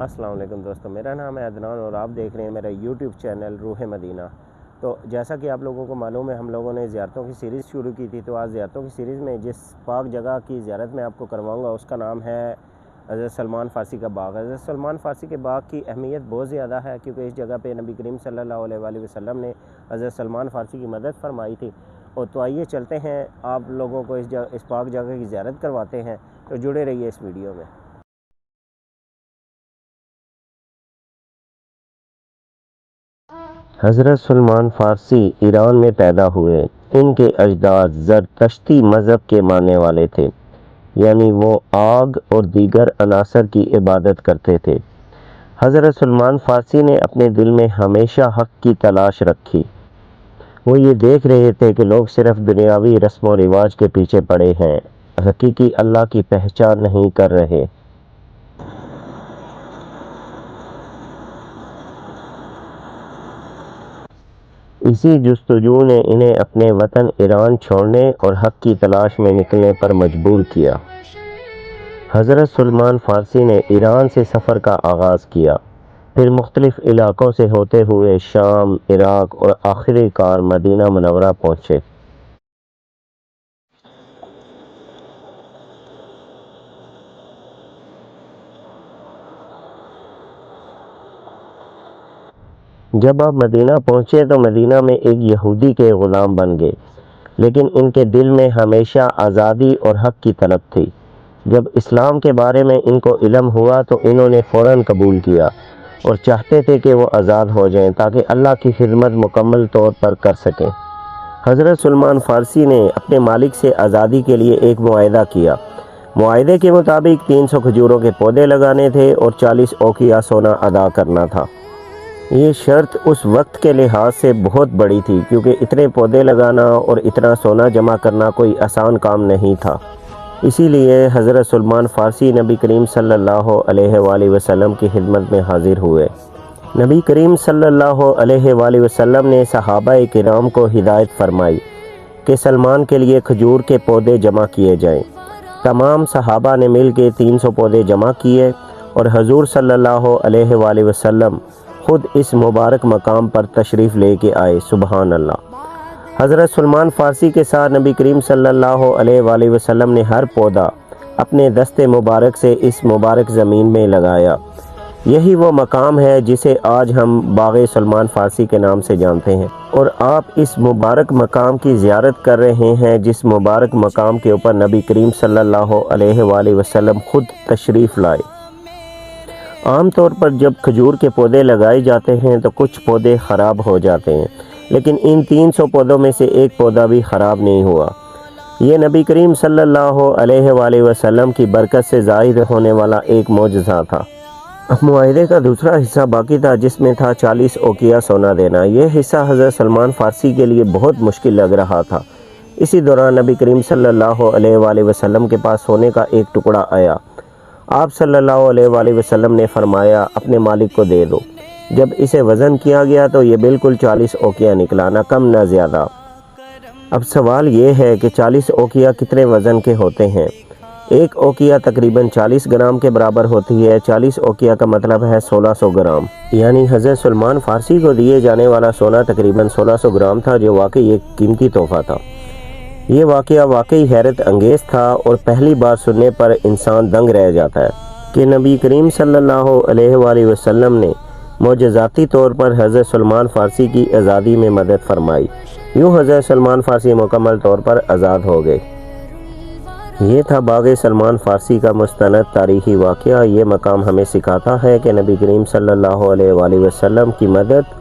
السلام علیکم دوستو، میرا نام ہے عدنان اور آپ دیکھ رہے ہیں میرا یوٹیوب چینل روح مدینہ۔ تو جیسا کہ آپ لوگوں کو معلوم ہے، ہم لوگوں نے زیارتوں کی سیریز شروع کی تھی۔ تو آج زیارتوں کی سیریز میں جس پاک جگہ کی زیارت میں آپ کو کرواؤں گا، اس کا نام ہے حضرت سلمان فارسی کا باغ۔ حضرت سلمان فارسی کے باغ کی اہمیت بہت زیادہ ہے، کیونکہ اس جگہ پہ نبی کریم صلی اللہ علیہ وآلہ وسلم نے حضرت سلمان فارسی کی مدد فرمائی تھی۔ اور تو آئیے چلتے ہیں، آپ لوگوں کو اس جگہ، اس پاک جگہ کی زیارت کرواتے ہیں۔ تو جڑے رہیے اس ویڈیو میں۔ حضرت سلمان فارسی ایران میں پیدا ہوئے۔ ان کے اجداد زرتشتی مذہب کے ماننے والے تھے یعنی وہ آگ اور دیگر عناصر کی عبادت کرتے تھے۔ حضرت سلمان فارسی نے اپنے دل میں ہمیشہ حق کی تلاش رکھی۔ وہ یہ دیکھ رہے تھے کہ لوگ صرف دنیاوی رسم و رواج کے پیچھے پڑے ہیں، حقیقی اللہ کی پہچان نہیں کر رہے۔ اسی جستجو نے انہیں اپنے وطن ایران چھوڑنے اور حق کی تلاش میں نکلنے پر مجبور کیا۔ حضرت سلمان فارسی نے ایران سے سفر کا آغاز کیا۔ پھر مختلف علاقوں سے ہوتے ہوئے شام، عراق اور آخری کار مدینہ منورہ پہنچے۔ جب آپ مدینہ پہنچے تو مدینہ میں ایک یہودی کے غلام بن گئے۔ لیکن ان کے دل میں ہمیشہ آزادی اور حق کی طلب تھی۔ جب اسلام کے بارے میں ان کو علم ہوا تو انہوں نے فوراً قبول کیا اور چاہتے تھے کہ وہ آزاد ہو جائیں تاکہ اللہ کی خدمت مکمل طور پر کر سکیں۔ حضرت سلمان فارسی نے اپنے مالک سے آزادی کے لیے ایک معاہدہ کیا۔ معاہدے کے مطابق تین سو کھجوروں کے پودے لگانے تھے اور چالیس اوکیا سونا ادا کرنا تھا۔ یہ شرط اس وقت کے لحاظ سے بہت بڑی تھی کیونکہ اتنے پودے لگانا اور اتنا سونا جمع کرنا کوئی آسان کام نہیں تھا۔ اسی لیے حضرت سلمان فارسی نبی کریم صلی اللہ علیہ وآلہ وسلم کی خدمت میں حاضر ہوئے۔ نبی کریم صلی اللہ علیہ وآلہ وسلم نے صحابہ کرام کو ہدایت فرمائی کہ سلمان کے لیے کھجور کے پودے جمع کیے جائیں۔ تمام صحابہ نے مل کے تین سو پودے جمع کیے اور حضور صلی اللہ علیہ وآلہ وسلم خود اس مبارک مقام پر تشریف لے کے آئے، سبحان اللہ۔ حضرت سلمان فارسی کے ساتھ نبی کریم صلی اللہ علیہ وآلہ وسلم نے ہر پودا اپنے دست مبارک سے اس مبارک زمین میں لگایا۔ یہی وہ مقام ہے جسے آج ہم باغ سلمان فارسی کے نام سے جانتے ہیں۔ اور آپ اس مبارک مقام کی زیارت کر رہے ہیں جس مبارک مقام کے اوپر نبی کریم صلی اللہ علیہ وآلہ وسلم خود تشریف لائے۔ عام طور پر جب کھجور کے پودے لگائے جاتے ہیں تو کچھ پودے خراب ہو جاتے ہیں، لیکن ان تین سو پودوں میں سے ایک پودا بھی خراب نہیں ہوا۔ یہ نبی کریم صلی اللہ علیہ وآلہ وسلم کی برکت سے ظاہر ہونے والا ایک معجزہ تھا۔ معاہدے کا دوسرا حصہ باقی تھا، جس میں تھا چالیس اوکیا سونا دینا۔ یہ حصہ حضرت سلمان فارسی کے لیے بہت مشکل لگ رہا تھا۔ اسی دوران نبی کریم صلی اللہ علیہ وآلہ وسلم کے پاس سونے کا ایک ٹکڑا آیا۔ آپ صلی اللہ علیہ وآلہ وسلم نے فرمایا، اپنے مالک کو دے دو۔ جب اسے وزن کیا گیا تو یہ بالکل چالیس اوکیا نکلا نہ کم نہ زیادہ۔ اب سوال یہ ہے کہ چالیس اوکیا کتنے وزن کے ہوتے ہیں؟ ایک اوکیا تقریباً چالیس گرام کے برابر ہوتی ہے، چالیس اوکیا کا مطلب ہے سولہ سو گرام۔ یعنی حضرت سلمان فارسی کو دیے جانے والا سونا تقریباً سولہ سو گرام تھا، جو واقعی ایک قیمتی تحفہ تھا۔ یہ واقعہ واقعی حیرت انگیز تھا اور پہلی بار سننے پر انسان دنگ رہ جاتا ہے کہ نبی کریم صلی اللہ علیہ وآلہ وسلم نے معجزاتی طور پر حضرت سلمان فارسی کی آزادی میں مدد فرمائی۔ یوں حضرت سلمان فارسی مکمل طور پر آزاد ہو گئے۔ یہ تھا باغ سلمان فارسی کا مستند تاریخی واقعہ۔ یہ مقام ہمیں سکھاتا ہے کہ نبی کریم صلی اللہ علیہ وآلہ وسلم کی مدد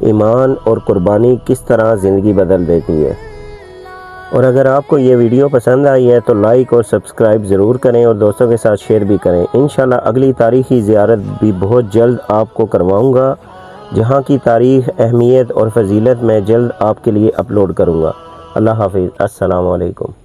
ایمان اور قربانی کس طرح زندگی بدل دیتی ہے۔ اور اگر آپ کو یہ ویڈیو پسند آئی ہے تو لائک اور سبسکرائب ضرور کریں اور دوستوں کے ساتھ شیئر بھی کریں۔ انشاءاللہ اگلی تاریخی زیارت بھی بہت جلد آپ کو کرواؤں گا، جہاں کی تاریخ، اہمیت اور فضیلت میں جلد آپ کے لیے اپلوڈ کروں گا۔ اللہ حافظ۔ السلام علیکم۔